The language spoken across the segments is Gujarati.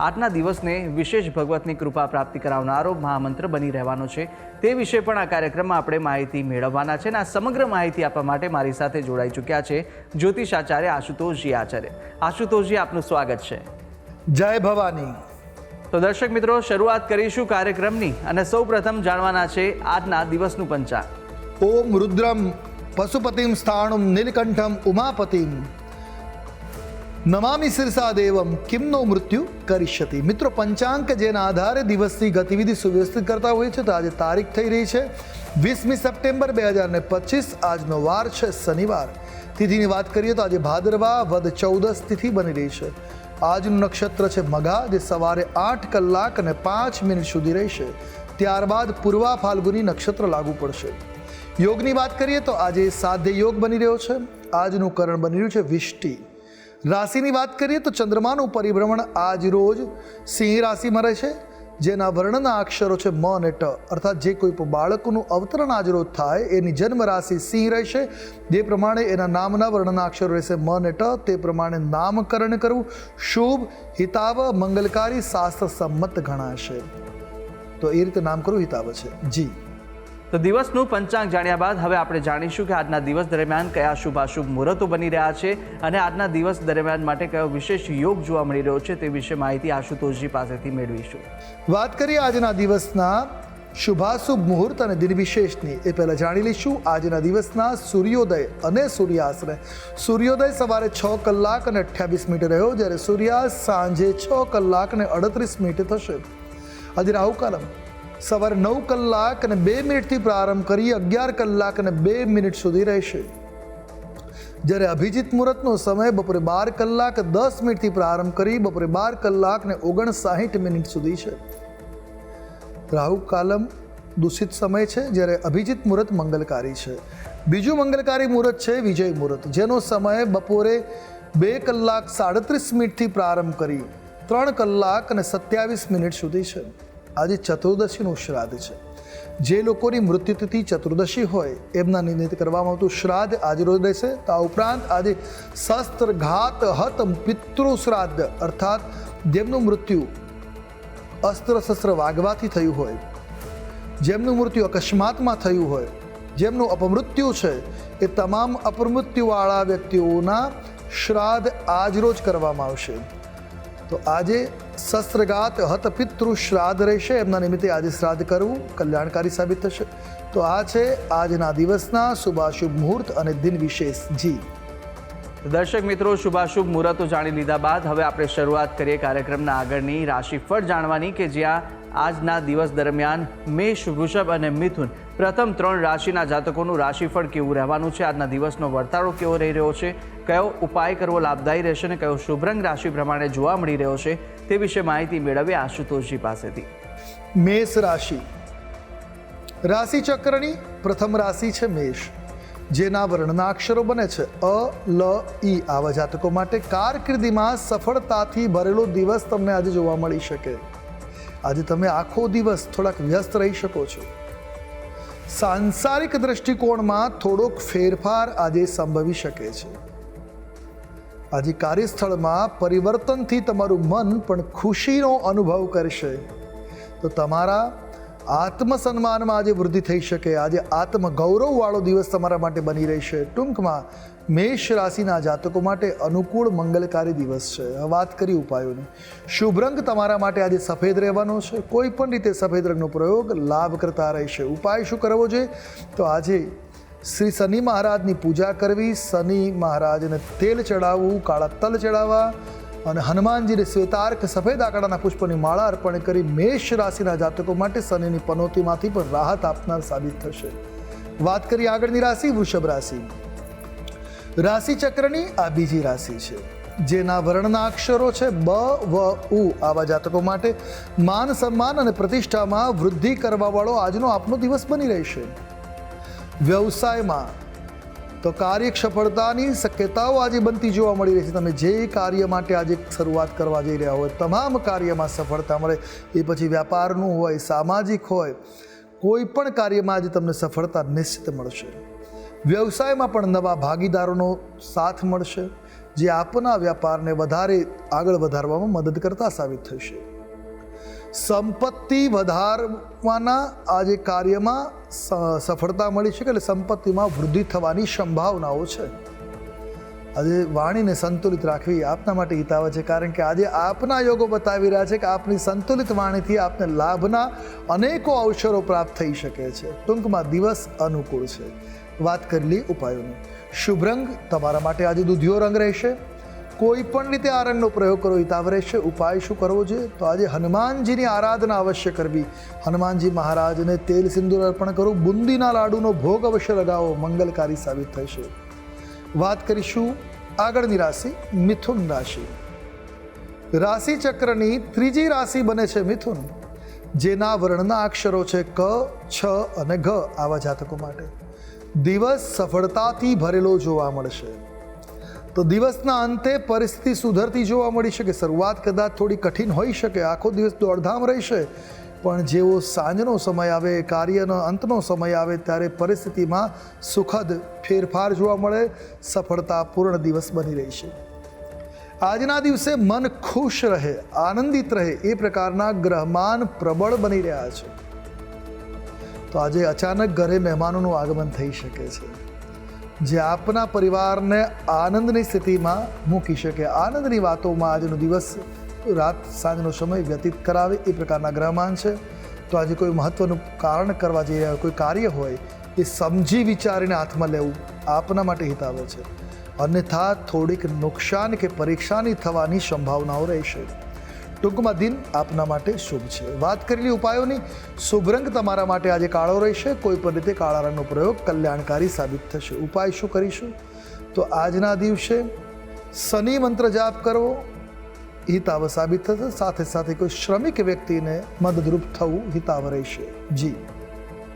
આજના દિવસને વિશેષ ભગવતની કૃપા પ્રાપ્તિ કરાવનારો મહામંત્ર બની રહેવાનો છે. તે વિશે પણ આ કાર્યક્રમમાં આપણે માહિતી મેળવવાના છે અને આ સમગ્ર માહિતી આપવા માટે મારી સાથે જોડાઈ ચૂક્યા છે જ્યોતિષ આચાર્ય આશુતોષજી આચાર્ય. આશુતોષજી આપનું સ્વાગત છે. જય ભવાની. તો દર્શક મિત્રો શરૂઆત કરીશું કાર્યક્રમની અને સૌ પ્રથમ જાણવાના છે આજના દિવસનું પંચાંગ. ઓમ રુદ્રમ પશુપતિમ સ્થાણુમ નીલકંઠમ ઉમાપતિમ. નમામિ સિરસા દેવમ કિમનો મૃત્યુ કરીષ્યતિ મિત્રો પંચાંક જેના આધારે દિવસની ગતિવિધિ સુવ્યવસ્થિત કરતા હોય છે તો આજે તારીખ થઈ રહી છે વીસમી સપ્ટેમ્બર બે હજાર ને પચીસ આજનો વાર છે શનિવાર તિથિની વાત કરીએ તો આજે ભાદરવા વદ ચૌદસ તિથિ બની રહી છે આજનું નક્ષત્ર છે મઘા જે સવારે આઠ કલાક અને પાંચ મિનિટ સુધી રહેશે ત્યારબાદ પૂર્વા ફાલ્ગુની નક્ષત્ર લાગુ પડશે યોગની વાત કરીએ તો આજે સાધ્ય યોગ બની રહ્યો છે આજનું કરણ બની રહ્યું છે વિષ્ટિ રાશિની વાત કરીએ તો ચંદ્રમાનું પરિભ્રમણ આજ રોજ સિંહ રાશિમાં રહેશે. જેના વર્ણના અક્ષરો છે મ અને ટ. અર્થાત જે કોઈ બાળકનું અવતરણ આજ રોજ થાય, એની જન્મ રાશિ સિંહ રહેશે. જે પ્રમાણે એના નામના વર્ણના અક્ષરો રહેશે મ અને ટ, તે પ્રમાણે નામકરણ કરવું શુભ, હિતાવ, મંગલકારી શાસ્ત્ર સંમત ગણાશે. તો એ રીતે નામ કરવું હિતાવ છે. જી. તો દિવસનું પંચાંગ જાણ્યા બાદ હવે આપણે જાણીશું કે આજના દિવસ દરમિયાન કયા શુભાશુભ મુહૂર્તો બની રહ્યા છે અને આજના દિવસ દરમિયાન માટે કયો વિશેષ યોગ જોવા મળી રહ્યો છે તે વિશે માહિતી આશુતોષજી પાસેથી મેળવીશું. વાત કરીએ આજના દિવસના શુભાશુભ મુહૂર્ત અને દિન વિશેષની. એ પહેલાં જાણી લઈશું આજના દિવસના સૂર્યોદય અને સૂર્યાસ્તને સૂર્યોદય સવારે છ કલાક અને અઠ્યાવીસ મિનિટ રહ્યો જ્યારે સૂર્યાસ્ત સાંજે છ કલાક અને અડત્રીસ મિનિટે થશે. આજે રાહુકાલમ સવારે નવ કલાક અને બે મિનિટથી પ્રારંભ કરી અગિયાર કલાક અને બે મિનિટ સુધી રહેશે. જ્યારે અભિજીત મુહૂર્તનો સમય બપોરે બાર કલાક દસ મિનિટથી પ્રારંભ કરી બપોરે બાર કલાક ને ઓગણસાહીઠ મિનિટ સુધી છે. રાહુ કાલમ દૂષિત સમય છે જ્યારે અભિજીત મુહૂર્ત મંગલકારી છે. બીજું મંગલકારી મુહૂર્ત છે વિજય મુહૂર્ત, જેનો સમય બપોરે બે કલાક સાડત્રીસ મિનિટથી પ્રારંભ કરી ત્રણ કલાક અને સત્યાવીસ મિનિટ સુધી છે. આજે ચતુર્દશીનું શ્રાદ્ધ છે. જે લોકોની મૃત્યુતિથિ ચતુર્દશી હોય, એમના નિમિત્ત કરવામાં આવતું શ્રાદ્ધ આજે રોજ રહેશે. તો આ ઉપરાંત આજે શસ્ત્ર ઘાત હત પિતૃ શ્રાદ્ધ, અર્થાત જેમનું મૃત્યુ અસ્ત્ર શસ્ત્ર વાગવાથી થયું હોય, જેમનું મૃત્યુ અકસ્માતમાં થયું હોય, જેમનું અપમૃત્યુ છે, એ તમામ અપમૃત્યુવાળા વ્યક્તિઓના શ્રાદ્ધ આજરોજ કરવામાં આવશે. તો આજે શસ્ત્રઘાત હતપિતૃ શ્રાદ્ધ રહેશે. એમના નિમિત્તે આજે શ્રાદ્ધ કરવું કલ્યાણકારી સાબિત થશે. તો આ છે આજના દિવસના શુભાશુભ મુહૂર્ત અને દિન વિશેષ જી. દર્શક મિત્રો, શુભાશુભ મુહૂર્તો જાણી લીધા બાદ હવે આપણે શરૂઆત કરીએ કાર્યક્રમના આગળની રાશિફળ જાણવાની કે જ્યાં આજના દિવસ દરમિયાન મેષ, વૃષભ અને મિથુન પ્રથમ ત્રણ રાશિના જાતકોનું રાશિફળ કેવું રહેવાનું છે? આજના દિવસનો વર્તાળો કેવો રહી રહ્યો છે? કયો ઉપાય કરવો લાભદાયી રહેશે અને કયો શુભરંગ રાશિ પ્રમાણે જોવા મળી રહ્યો છે તે વિશે માહિતી મેળવીએ આશુતોષજી પાસેથી. મેષ રાશિ. રાશિ ચક્રની પ્રથમ રાશિ છે મેષ, જેના વર્ણના અક્ષરો બને છે અ, લ, ઈ. આવા જાતકો માટે કારકિર્દીમાં સફળતાથી ભરેલો દિવસ તમને આજે જોવા મળી શકે. આજે તમે આખો દિવસ થોડાક વ્યસ્ત રહી શકો છો. સાંસારિક દૃષ્ટિકોણમાં થોડોક ફેરફાર આજે સંભવી શકે છે. આજે કાર્યસ્થળમાં પરિવર્તનથી તમારું મન પણ ખુશીનો અનુભવ કરશે. તો તમારા આત્મસન્માનમાં આજે વૃદ્ધિ થઈ શકે. આજે આત્મગૌરવવાળો દિવસ તમારા માટે બની રહેશે. ટૂંકમાં મેષ રાશિના જાતકો માટે અનુકૂળ મંગલકારી દિવસ છે. વાત કરી ઉપાયોની. શુભ રંગ તમારા માટે આજે સફેદ રહેવાનો છે. કોઈ પણ રીતે સફેદ રંગનો પ્રયોગ લાભ કરતા રહેશે. ઉપાય શું કરવો જોઈએ? તો આજે શ્રી શનિ મહારાજની પૂજા કરવી, શનિ મહારાજને તેલ ચડાવવું, કાળા તલ ચડાવવા અને હનુમાનજીને શ્વેતાર્ક સફેદ આંકડાના પુષ્પની માળા અર્પણ કરી મેષ રાશિના જાતકો માટે શનિની પનોતીમાંથી પણ રાહત આપનાર સાબિત થશે. વાત કરીએ આગળની રાશિ, વૃષભ રાશિ રાશિ ચક્રની આ બીજી રાશિ છે. જેના વર્ણના અક્ષરો છે બ, વ, ઉ. આવા જાતકો માટે માન, સન્માન અને પ્રતિષ્ઠામાં વૃદ્ધિ કરવાવાળો આજનો આપનો દિવસ બની રહેશે. વ્યવસાયમાં તો કાર્ય સફળતાની શક્યતાઓ આજે બનતી જોવા મળી રહી છે. તમે જે કાર્ય માટે આજે શરૂઆત કરવા જઈ રહ્યા હોય, તમામ કાર્યમાં સફળતા મળે. એ પછી વ્યાપારનું હોય, સામાજિક હોય, કોઈ પણ કાર્યમાં આજે તમને સફળતા નિશ્ચિત મળશે. વ્યવસાયમાં પણ નવા ભાગીદારોનો સાથ મળશે, જે આપના વ્યાપારને વધારે આગળ વધારવામાં મદદ કરતા સાબિત થશે. સંપત્તિ વધારવાના આજે કાર્યમાં સફળતા મળી છે એટલે સંપત્તિમાં વૃદ્ધિ થવાની સંભાવનાઓ છે. આજે વાણીને સંતુલિત રાખવી આપના માટે હિતાવ છે, કારણ કે આજે આપના યોગો બતાવી રહ્યા છે કે આપની સંતુલિત વાણીથી આપને લાભના અનેકો અવસરો પ્રાપ્ત થઈ શકે છે. ટૂંકમાં દિવસ અનુકૂળ છે. વાત કરેલી ઉપાયોની. શુભ રંગ તમારા માટે આજે દૂધિયો રંગ રહેશે. કોઈ પણ રીતે આ રંગનો પ્રયોગ કરો, હિતાવ રહેશે. ઉપાય શું કરવો જોઈએ? તો આજે હનુમાનજીની આરાધના અવશ્ય કરવી. હનુમાનજી મહારાજને તેલ સિંદૂર અર્પણ કરવું બુંદીના લાડુનો ભોગ અવશ્ય લગાવો. મંગલકારી સાબિત થશે. વાત કરીશું આગળની રાશિ, મિથુન રાશિ. રાશિ ચક્રની ત્રીજી રાશિ બને છે મિથુન. જેના વર્ણના અક્ષરો છે ક, છ અને ઘ આવા જાતકો માટે. દિવસ સફળતાથી ભરેલો જોવા મળશે. તો દિવસના અંતે પરિસ્થિતિ સુધરતી જોવા મળી શકે. શરૂઆત કદાચ થોડી કઠિન હોઈ શકે. આખો દિવસ દોડધામ રહેશે. પણ જેવો સાંજનો સમય આવે, કાર્યનો અંતનો સમય આવે, ત્યારે પરિસ્થિતિમાં સુખદ ફેરફાર જોવા મળે. સફળતાપૂર્ણ દિવસ બની રહી છે. આજના દિવસે મન ખુશ રહે, આનંદિત રહે. એ પ્રકારના ગ્રહમાન પ્રબળ બની રહ્યા છે. તો આજે અચાનક ઘરે મહેમાનોનું આગમન થઈ શકે છે. જે આપના પરિવારને આનંદની સ્થિતિમાં મૂકી શકે. આનંદની વાતોમાં આજનો દિવસ રાત સાંજનો સમય વ્યતીત કરાવે એ પ્રકારના ગ્રહમાન છે. તો આજે કોઈ મહત્વનું કારણ કરવા જઈ રહ્યા હોય કોઈ કાર્ય હોય એ સમજી વિચારીને હાથમાં લેવું આપના માટે હિતાવે છે. અન્યથા થોડીક નુકસાન કે પરીક્ષાની થવાની સંભાવનાઓ રહેશે. ટૂંકમાં દિન આપના માટે શુભ છે. વાત કરેલી ઉપાયોની, શુભ રંગ તમારા માટે આજે કાળો રહેશે. કોઈ પણ રીતે કાળા રંગનો પ્રયોગ કલ્યાણકારી સાબિત થશે. ઉપાય શું કરીશું? તો આજના દિવસે શનિ મંત્ર જાપ કરવો હિતાવ સાબિત થશે. સાથે સાથે કોઈ શ્રમિક વ્યક્તિને મદદરૂપ થવું હિતાવ રહેશે. જી.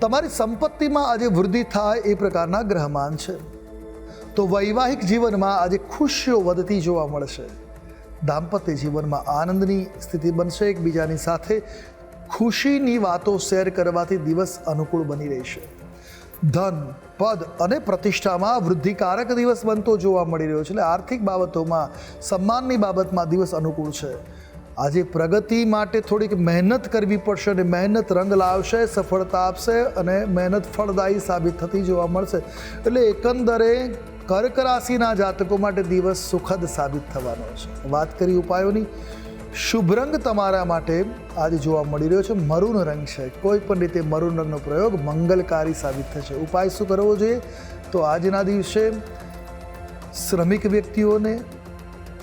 તમારી સંપત્તિમાં આજે વૃદ્ધિ થાય એ પ્રકારના ગ્રહમાન છે. તો વૈવાહિક જીવનમાં આજે ખુશીઓ વધતી જોવા મળશે. દાંપત્ય જીવનમાં આનંદની સ્થિતિ બનશે, એકબીજાની સાથે ખુશીની વાતો શેર કરવાથી દિવસ અનુકૂળ બની રહેશે. ધન, પદ અને પ્રતિષ્ઠામાં વૃદ્ધિકારક દિવસ બનતો જોવા મળી રહ્યો છે. એટલે આર્થિક બાબતોમાં, સન્માનની બાબતમાં દિવસ અનુકૂળ છે. આજે પ્રગતિ માટે થોડીક મહેનત કરવી પડશે અને મહેનત રંગ લાવશે, સફળતા આપશે અને મહેનત ફળદાયી સાબિત થતી જોવા મળશે. એટલે એકંદરે કર્ક રાશિના જાતકો માટે દિવસ સુખદ સાબિત થવાનો છે. વાત કરી ઉપાયોની. શુભ રંગ તમારા માટે આજે જોવા મળી રહ્યો છે. મરૂન રંગ છે. કોઈ પણ રીતે મરૂન રંગનો પ્રયોગ મંગલકારી સાબિત થશે. ઉપાય શું કરવો જોઈએ? તો આજના દિવસે શ્રમિક વ્યક્તિઓને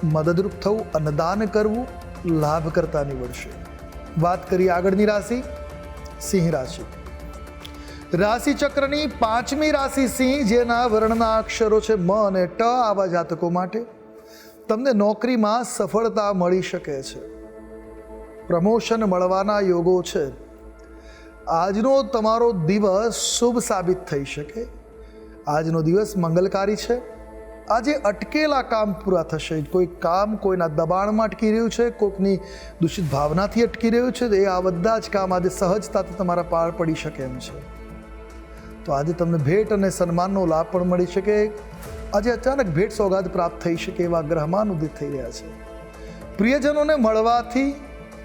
મદદરૂપ થવું, અન્નદાન કરવું લાભકર્તા નીવડશે. વાત કરીએ આગળની રાશિ, સિંહ રાશિ. રાશિ ચક્રની પાંચમી રાશિ સિંહ, જેના વર્ણના અક્ષરો છે મ અને ટ આવા જાતકો માટે, તમને નોકરીમાં સફળતા મળી શકે છે. પ્રમોશન મળવાના યોગો છે. આજનો તમારો દિવસ શુભ સાબિત થઈ શકે. આજનો દિવસ મંગલકારી છે. આજે અટકેલા કામ પૂરા થશે. કોઈ કામ કોઈના દબાણમાં અટકી રહ્યું છે કોઈકની દૂષિત ભાવનાથી અટકી રહ્યું છે, તો એ આ બધા જ કામ આજે સહજતાથી તમારા પાર પડી શકે એમ છે. તો આજે તમને ભેટ અને સન્માનનો લાભ પણ મળી શકે. આજે અચાનક ભેટ સોગાદ પ્રાપ્ત થઈ શકે એવા ગ્રહમાન ઉદિત થઈ રહ્યા છે. પ્રિયજનોને મળવાથી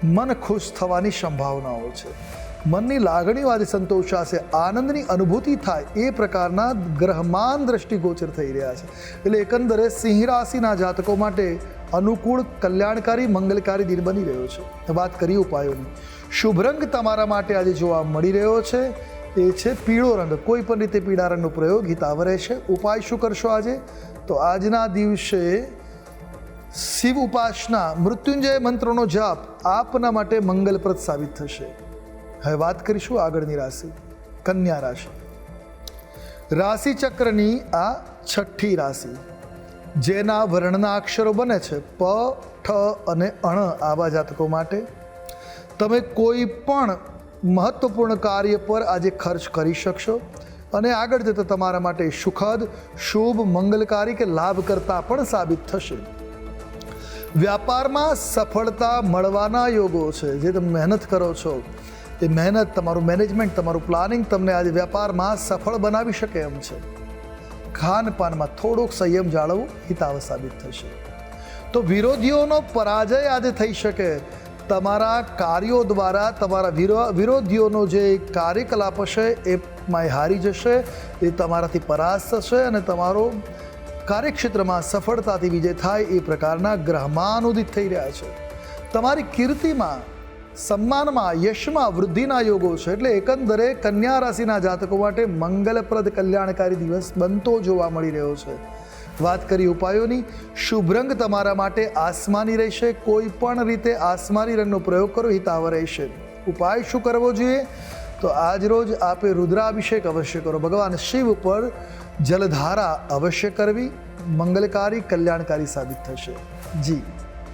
મન ખુશ થવાની સંભાવનાઓ છે. મનની લાગણીઓ આજે સંતોષાશે આનંદની અનુભૂતિ થાય એ પ્રકારના ગ્રહમાન દ્રષ્ટિગોચર થઈ રહ્યા છે. એટલે એકંદરે સિંહ રાશિના જાતકો માટે અનુકૂળ કલ્યાણકારી, મંગલકારી દિન બની રહ્યો છે. વાત કરી ઉપાયોની. શુભ રંગ તમારા માટે આજે જોવા મળી રહ્યો છે. એ છે પીળો રંગ. કોઈ પણ રીતે પીળા રંગનો પ્રયોગ હિતાવ રહેશે. ઉપાય શું કરશો આજે? તો આજના દિવસે શિવ ઉપાસના, મૃત્યુંજય મંત્રોનો જાપ આપના માટે મંગલપ્રદ સાબિત થશે. હવે વાત કરીશું આગળની રાશિ, કન્યા રાશિ. રાશિ ચક્રની આ છઠ્ઠી રાશિ, જેના વર્ણના અક્ષરો બને છે પ, ઠ અને અણ આવા જાતકો માટે. તમે કોઈ પણ મહત્વપૂર્ણ કાર્ય પર આજે ખર્ચ કરી શકશો અને આગળ જતાં તમારા માટે સુખદ, શુભ, મંગલકારી કે લાભ કરતા પણ સાબિત થશે. વ્યાપારમાં સફળતા મળવાના યોગો છે, જે તમે મહેનત કરો છો એ મહેનત, તમારું મેનેજમેન્ટ તમારું પ્લાનિંગ તમને આજે વ્યાપારમાં સફળ બનાવી શકે એમ છે. ખાનપાનમાં થોડોક સંયમ જાળવવું હિતાવ સાબિત થશે. તો વિરોધીઓનો પરાજય આજે થઈ શકે. તમારા કાર્યો દ્વારા તમારા વિરો, વિરોધીઓનો જે કાર્યકલાપ હશે, એ માં હારી જશે, એ તમારાથી પરાસ્ત થશે અને તમારો કાર્યક્ષેત્રમાં સફળતાથી વિજય થાય એ પ્રકારના ગ્રહમાનુદિત થઈ રહ્યા છે. તમારી કીર્તિમાં સન્માનમાં યશમાં વૃદ્ધિના યોગો છે. એટલે એકંદરે કન્યા રાશિના જાતકો માટે મંગલપ્રદ કલ્યાણકારી દિવસ બનતો જોવા મળી રહ્યો છે. વાત કરી ઉપાયોની, શુભ રંગ તમારા માટે આસમાની રહેશે. કોઈ પણ રીતે આસમાની રંગનો પ્રયોગ કરો હિતાવ રહેશે. ઉપાય શું કરવો જોઈએ? તો આજ રોજ આપે રુદ્રાભિષેક અવશ્ય કરો. ભગવાન શિવ ઉપર જલધારા અવશ્ય કરવી. મંગલકારી, કલ્યાણકારી સાબિત થશે. જી.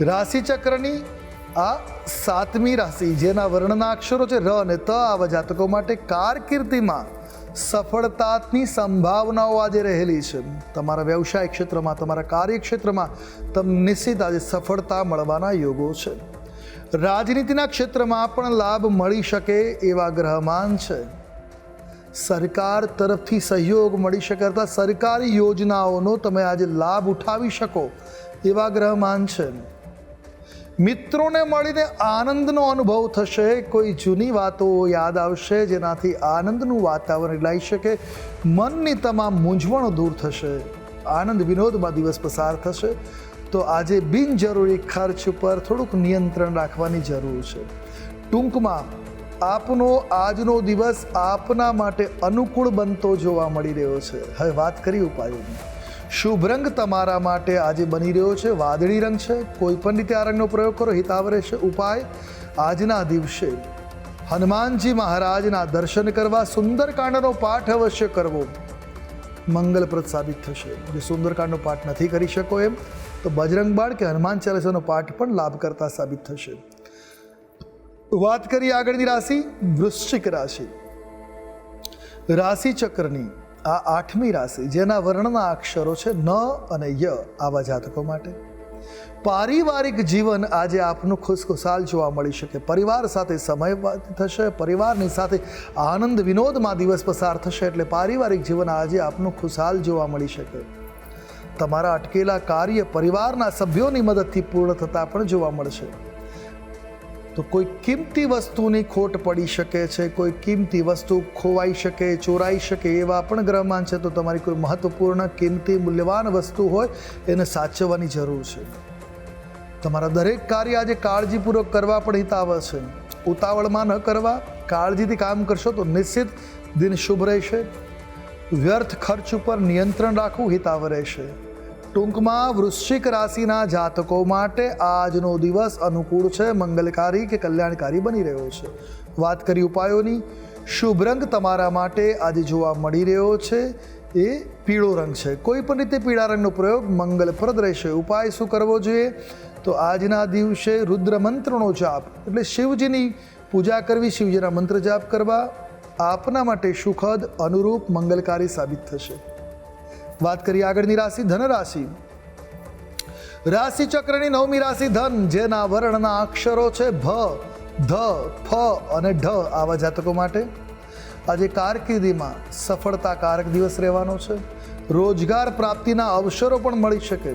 રાશિ ચક્રની આ સાતમી રાશિ, જેના વર્ણના અક્ષરો છે ર અને ત, આવા જાતકો માટે કારકિર્દીમાં સફળતાની સંભાવનાઓ આજે રહેલી છે. તમારા વ્યવસાય ક્ષેત્રમાં, તમારા કાર્યક્ષેત્રમાં તમને નિશ્ચિત આજે સફળતા મળવાના યોગો છે. રાજનીતિના ક્ષેત્રમાં પણ લાભ મળી શકે એવા ગ્રહમાન છે. સરકાર તરફથી સહયોગ મળી શકે અથવા સરકારી યોજનાઓનો તમે આજે લાભ ઉઠાવી શકો એવા ગ્રહમાન છે. મિત્રોને મળીને આનંદનો અનુભવ થશે. કોઈ જૂની વાતો યાદ આવશે, જેનાથી આનંદનું વાતાવરણ લાવી શકે. મનની તમામ મૂંઝવણો દૂર થશે. આનંદ વિનોદમાં દિવસ પસાર થશે. તો આજે બિનજરૂરી ખર્ચ પર થોડુંક નિયંત્રણ રાખવાની જરૂર છે. ટૂંકમાં, આપનો આજનો દિવસ આપના માટે અનુકૂળ બનતો જોવા મળી રહ્યો છે. હવે વાત કરી ઉપાયોની. શુભ રંગ તમારા માટે આજે બની રહ્યો છે. વાદળી રંગ છે. કોઈ પણ રીતે આ રંગનો પ્રયોગ કરો. હિતાવ રહેશે ઉપાય. આજના દિવસે હનુમાનજી મહારાજના દર્શન કરવા સુંદરકાંડનો પાઠ અવશ્ય કરવો. મંગલપ્રદ સાબિત થશે. જે સુંદરકાંડનો પાઠ નથી કરી શકો એમ, તો બજરંગ બાળ કે હનુમાન ચાલીસાનો પાઠ પણ લાભકર્તા સાબિત થશે. વાત કરીએ આગળની રાશિ વૃશ્ચિક રાશિ. રાશિ ચક્રની. આ આઠમી રાશિ, જેના વર્ણના અક્ષરો છે ન અને ય આવા જાતકો માટે. પારિવારિક જીવન આજે આપનું ખુશખુશાલ જોવા મળી શકે. પરિવાર સાથે સમય થશે, પરિવારની સાથે આનંદ, વિનોદમાં દિવસ પસાર થશે એટલે પારિવારિક જીવન આજે આપનું ખુશાલ જોવા મળી શકે. તમારા અટકેલા કાર્ય પરિવારના સભ્યોની મદદથી પૂર્ણ થતા પણ જોવા મળશે. તો કોઈ કિંમતી વસ્તુની ખોટ પડી શકે છે, કોઈ કિંમતી વસ્તુ ખોવાઈ શકે, ચોરાઈ શકે એવા પણ ગ્રહમાન છે, તો તમારી કોઈ મહત્વપૂર્ણ કિંમતી મૂલ્યવાન વસ્તુ હોય એને સાચવવાની જરૂર છે. તમારા દરેક કાર્ય આજે કાળજીપૂર્વક કરવા પણ હિતાવ છે. ઉતાવળમાં ન કરવા, કાળજીથી કામ કરશો તો નિશ્ચિત દિન શુભ રહેશે. વ્યર્થ ખર્ચ ઉપર નિયંત્રણ રાખવું હિતાવ રહેશે. ટૂંકમાં વૃશ્ચિક રાશિના જાતકો માટે આજનો દિવસ અનુકૂળ છે, મંગલકારી કે કલ્યાણકારી બની રહ્યો છે. વાત કરી ઉપાયોની, શુભ રંગ તમારા માટે આજે જોવા મળી રહ્યો છે. એ પીળો રંગ છે. કોઈ પણ રીતે પીળા રંગનો પ્રયોગ મંગલપ્રદ રહેશે. ઉપાય શું કરવો જોઈએ? તો આજના દિવસે રુદ્ર મંત્રનો જાપ. એટલે શિવજીની પૂજા કરવી, શિવજીના મંત્ર જાપ કરવા આપના માટે સુખદ, અનુરૂપ, મંગલકારી સાબિત થશે. વાત કરીએ આગળની રાશિ, ધન રાશિ. રાશિ ચક્રની નવમી રાશિ, ધન, જેના વર્ણના અક્ષરો છે ભ, ધ, ફ અને ઢ આવા જાતકો માટે. આજે કારકિર્દીમાં સફળતાકારક દિવસ રહેવાનો છે. રોજગાર પ્રાપ્તિના અવસરો પણ મળી શકે.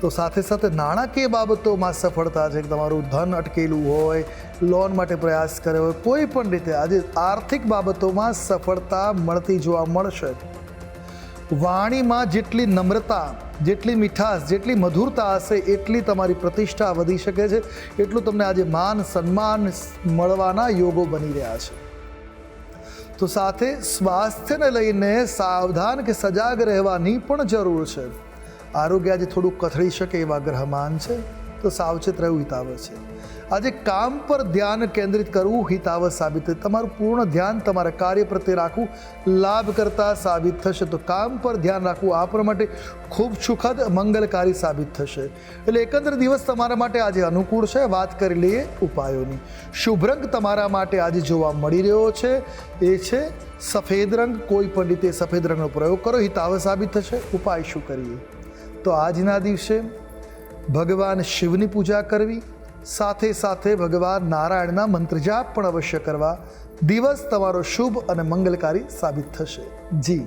તો સાથે સાથે નાણાકીય બાબતોમાં સફળતા છે. તમારું ધન અટકેલું હોય, લોન માટે પ્રયાસ કર્યો હોય, કોઈ પણ રીતે આજે આર્થિક બાબતોમાં સફળતા મળતી જોવા મળશે. વાણીમાં જેટલી નમ્રતા, જેટલી મીઠાશ, જેટલી મધુરતા હશે, એટલી તમારી પ્રતિષ્ઠા વધી શકે છે. એટલું તમને આજે માન, સન્માન મળવાના યોગો બની રહ્યા છે. તો સાથે સ્વાસ્થ્યને લઈને સાવધાન કે સજાગ રહેવાની પણ જરૂર છે. આરોગ્ય આજે થોડું કથળી શકે એવા ગ્રહમાન છે. તો સાવચેત રહેવું હિતાવહ છે. આજે કામ પર ધ્યાન કેન્દ્રિત કરવું હિતાવહ સાબિત થશે તમારું પૂર્ણ ધ્યાન તમારા કાર્ય પ્રત્યે રાખવું લાભ કરતા સાબિત થશે. તો કામ પર ધ્યાન રાખવું આપણા માટે ખૂબ સુખદ, મંગલકારી સાબિત થશે. એટલે એકંદર દિવસ તમારા માટે આજે અનુકૂળ છે. વાત કરી લઈએ ઉપાયોની. શુભ રંગ તમારા માટે આજે જોવા મળી રહ્યો છે. એ છે સફેદ રંગ. કોઈ પણ રીતે સફેદ રંગનો પ્રયોગ કરો હિતાવહ સાબિત થશે. ઉપાય શું કરીએ? તો આજના દિવસે ભગવાન શિવની પૂજા કરવી, સાથે સાથે ભગવાન નારાયણના મંત્ર જાપ પણ અવશ્ય કરવા. દિવસ તમારો શુભ અને મંગલકારી સાબિત થશે. જી.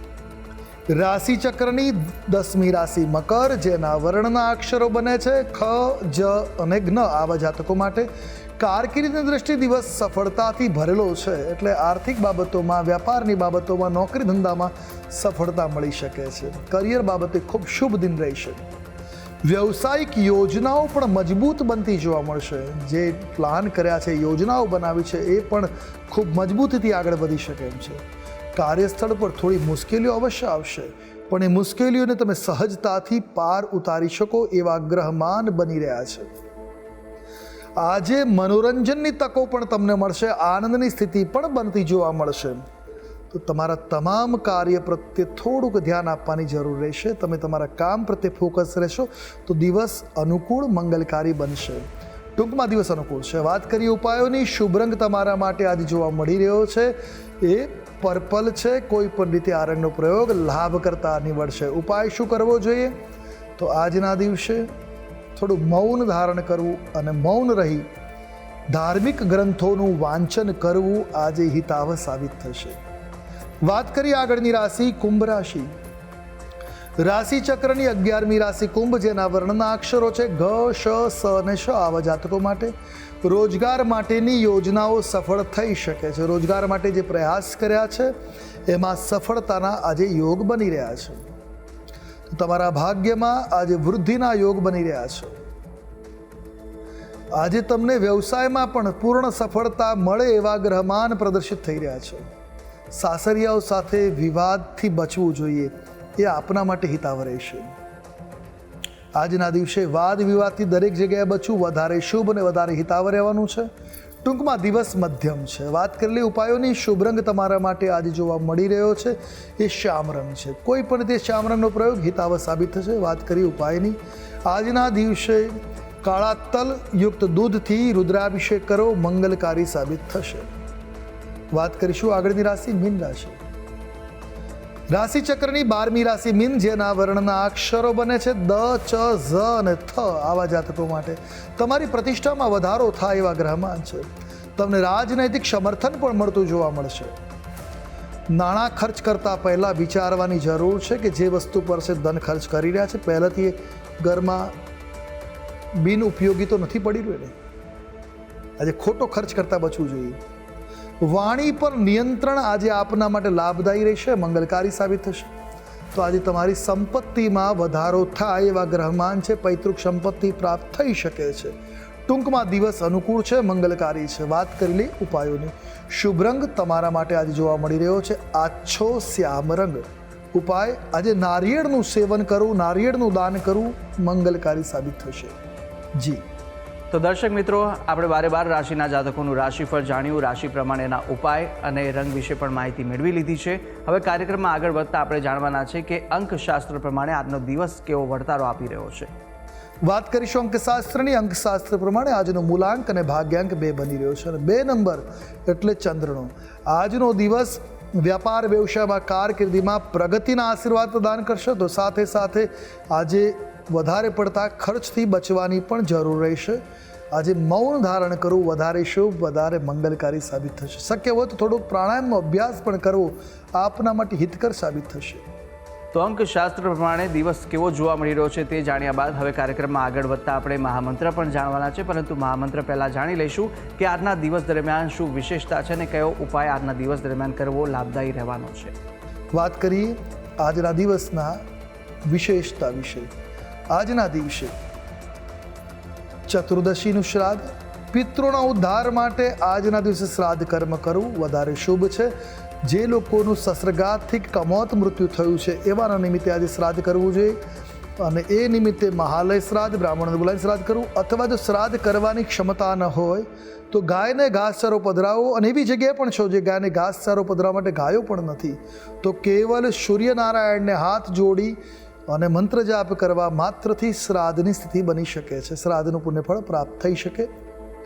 રાશિ ચક્રની દસમી રાશિ મકર, જેના વર્ણના અક્ષરો બને છે ખ, જ અને જ્ઞ આવા જાતકો માટે કારકિર્દીની દ્રષ્ટિ દિવસ સફળતાથી ભરેલો છે. એટલે આર્થિક બાબતોમાં, વ્યાપારની બાબતોમાં નોકરી ધંધામાં સફળતા મળી શકે છે. કરિયર બાબતે ખૂબ શુભ દિન રહેશે. વ્યવસાયિક યોજનાઓ પણ મજબૂત બનતી જોવા મળશે. જે પ્લાન કર્યા છે, યોજનાઓ બનાવી છે, એ પણ ખૂબ મજબૂતીથી આગળ વધી શકે એમ છે. કાર્યસ્થળ પર થોડી મુશ્કેલીઓ અવશ્ય આવશે. પણ એ મુશ્કેલીઓને તમે સહજતાથી પાર ઉતારી શકો એવા ગ્રહમાન બની રહ્યા છે. આજે મનોરંજનની તકો પણ તમને મળશે, આનંદની સ્થિતિ પણ બનતી જોવા મળશે. તો તમારા તમામ કાર્ય પ્રત્યે થોડુંક ધ્યાન આપવાની જરૂર રહેશે. તમે તમારા કામ પ્રત્યે ફોકસ રહેશો તો દિવસ અનુકૂળ મંગલકારી બનશે. ટૂંકમાં દિવસ અનુકૂળ છે. વાત કરીએ ઉપાયોની. શુભ રંગ તમારા માટે આજે જોવા મળી રહ્યો છે. એ પર્પલ છે, કોઈ પણ રીતે આ પ્રયોગ લાભ કરતા નીવડશે. ઉપાય શું કરવો જોઈએ? તો આજના દિવસે થોડું મૌન ધારણ કરવું અને મૌન રહી ધાર્મિક ગ્રંથોનું વાંચન કરવું આજે હિતાવ સાબિત થશે. વાત કરીએ આગળની રાશિ, કુંભ રાશિ. રાશિ ચક્રની અગિયારમી રાશિ કુંભ, જેના વર્ણના અક્ષરો છે ઘ શ, સ અને શ આવા જાતકો માટે. રોજગાર માટેની યોજનાઓ સફળ થઈ શકે છે. રોજગાર માટે જે પ્રયાસ કર્યા છે, એમાં સફળતાના આજે યોગ બની રહ્યા છે. તમારા ભાગ્યમાં આજે વૃદ્ધિના યોગ બની રહ્યા છે. આજે તમને વ્યવસાયમાં પણ પૂર્ણ સફળતા મળે એવા ગ્રહમાન પ્રદર્શિત થઈ રહ્યા છે. સાસરિયાઓ સાથે વિવાદથી બચવું જોઈએ, એ આપના માટે હિતાવ રહેશે. આજના દિવસે વાદ વિવાદથી દરેક જગ્યાએ બચવું વધારે શુભ અને વધારે હિતાવ રહેવાનું છે. ટૂંકમાં દિવસ મધ્યમ છે. વાત કરેલી ઉપાયોની, શુભ રંગ તમારા માટે આજે જોવા મળી રહ્યો છે. એ શ્યામ રંગ છે. કોઈ પણ તે શ્યામ રંગનો પ્રયોગ હિતાવ સાબિત થશે. વાત કરી ઉપાયની. આજના દિવસે કાળા તલ યુક્ત દૂધથી રુદ્રાભિષેક કરો. મંગલકારી સાબિત થશે. વાત કરીશું આગળની રાશિ મીન રાશિ. રાશિ ચક્રની બારમી રાશિ મીન, જેના વર્ણના અક્ષરો બને છે દ, ચ, ઝ અને થ આવા જાતકો માટે. તમારી પ્રતિષ્ઠામાં વધારો થાય એવા ગ્રહમાન છે. તમને રાજનૈતિક સમર્થન પણ મળતું જોવા મળશે. નાણાં ખર્ચ કરતા પહેલાં વિચારવાની જરૂર છે કે જે વસ્તુ પર છે ધન ખર્ચ કરી રહ્યા છે, પહેલાંથી ઘરમાં બિન ઉપયોગી તો નથી પડી રહ્યું એને. આજે ખોટો ખર્ચ કરતાં બચવું જોઈએ. વાણી પર નિયંત્રણ આજે આપના માટે લાભદાયી રહેશે, મંગલકારી સાબિત થશે. તો આજે તમારી સંપત્તિમાં વધારો થાય એવા ગ્રહમાન છે, પૈતૃક સંપત્તિ પ્રાપ્ત થઈ શકે છે. ટૂંકમાં દિવસ અનુકૂળ છે, મંગલકારી છે. વાત કરી લઈ ઉપાયોની. શુભ રંગ તમારા માટે આજે જોવા મળી રહ્યો છે. આછો શ્યામ રંગ. ઉપાય, આજે નારિયેળનું સેવન કરવું નારિયેળનું દાન કરવું મંગલકારી સાબિત થશે. જી. તો દર્શક મિત્રો, આપણે બારે બાર રાશિના જાતકોનું રાશિફળ જાણ્યું, રાશિ પ્રમાણેના ઉપાય અને રંગ વિશે પણ માહિતી મેળવી લીધી છે. હવે કાર્યક્રમમાં આગળ વધતા આપણે જાણવાના છે કે અંકશાસ્ત્ર પ્રમાણે આજનો દિવસ કેવો વળતારો આપી રહ્યો છે. વાત કરીશું અંકશાસ્ત્રની. અંકશાસ્ત્ર પ્રમાણે આજનો મૂલાંક અને ભાગ્યાંક બે બની રહ્યો છે અને બે નંબર એટલે ચંદ્રનો. આજનો દિવસ વ્યાપાર વ્યવસાયમાં કારકિર્દીમાં પ્રગતિના આશીર્વાદ પ્રદાન કરશે. તો સાથે સાથે આજે વધારે પડતા ખર્ચથી બચવાની પણ જરૂર રહેશે. આજે મૌન ધારણ કરવું વધારે શુભ વધારે મંગલકારી સાબિત થશે. શક્ય હોય તો થોડોક પ્રાણાયામનો અભ્યાસ પણ કરવો આપના માટે હિતકર સાબિત થશે. તો અંકશાસ્ત્ર પ્રમાણે દિવસ કેવો જોવા મળી રહ્યો છે તે જાણ્યા બાદ હવે કાર્યક્રમમાં આગળ વધતા આપણે મહામંત્ર પણ જાણવાના છે પરંતુ મહામંત્ર પહેલાં જાણી લઈશું કે આજના દિવસ દરમિયાન શું વિશેષતા છે અને કયો ઉપાય આજના દિવસ દરમિયાન કરવો લાભદાયી રહેવાનો છે. વાત કરીએ આજના દિવસના વિશેષતા વિશે. આજના દિવસે ચતુર્દશીનું શ્રાદ્ધ પિત્રોના ઉદ્ધાર માટે આજના દિવસે શ્રાદ્ધ કર્મ કરવું વધારે શુભ છે. જે લોકોનું શસ્ત્રઘાતથી કમોત મૃત્યુ થયું છે, એવાના નિમિત્તે આજે શ્રાદ્ધ કરવું જોઈએ. અને એ નિમિત્તે મહાલય શ્રાદ્ધ, બ્રાહ્મણને બોલાવી શ્રાદ્ધ કરવું. અથવા જો શ્રાદ્ધ કરવાની ક્ષમતા ન હોય, તો ગાયને ઘાસચારો પધરાવો. અને એવી જગ્યાએ પણ છો જે ગાયને ઘાસચારો પધરાવવા માટે ગાયો પણ નથી. તો કેવલ સૂર્યનારાયણને હાથ જોડી અને મંત્ર જાપ કરવા માત્રથી શ્રાદ્ધની સ્થિતિ બની શકે છે. શ્રાદ્ધનું પુણ્યફળ પ્રાપ્ત થઈ શકે.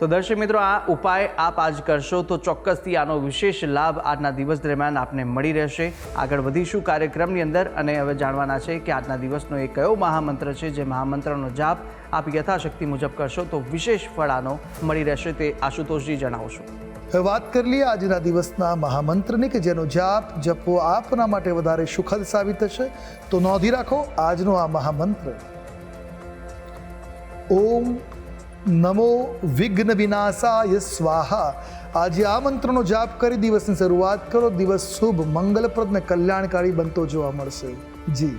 તો દર્શક મિત્રો, આ ઉપાય આપ આજ કરશો તો ચોક્કસથી આનો વિશેષ લાભ આજના દિવસ દરમિયાન આપને મળી રહેશે. આગળ વધીશું કાર્યક્રમની અંદર અને હવે જાણવાના છે કે આજના દિવસનો એ કયો મહામંત્ર છે જે મહામંત્રનો જાપ આપ યથાશક્તિ મુજબ કરશો તો વિશેષ ફળ આનો મળી રહેશે તે આશુતોષજી જણાવશો. વાત કરી લઈએ આજના દિવસના મહામંત્રની કે જેનો જાપ જપવો આપના માટે વધારે સુખદ સાબિત થશે. તો નોંધી રાખો, આજનો આ મહામંત્ર. ઓમ નમો વિઘ્ન વિનાશાય સ્વાહા. આજે આ મંત્રનો જાપ કરી દિવસની શરૂઆત કરો. દિવસ શુભ, મંગલપ્રદ ને કલ્યાણકારી બનતો જોવા મળશે. જી.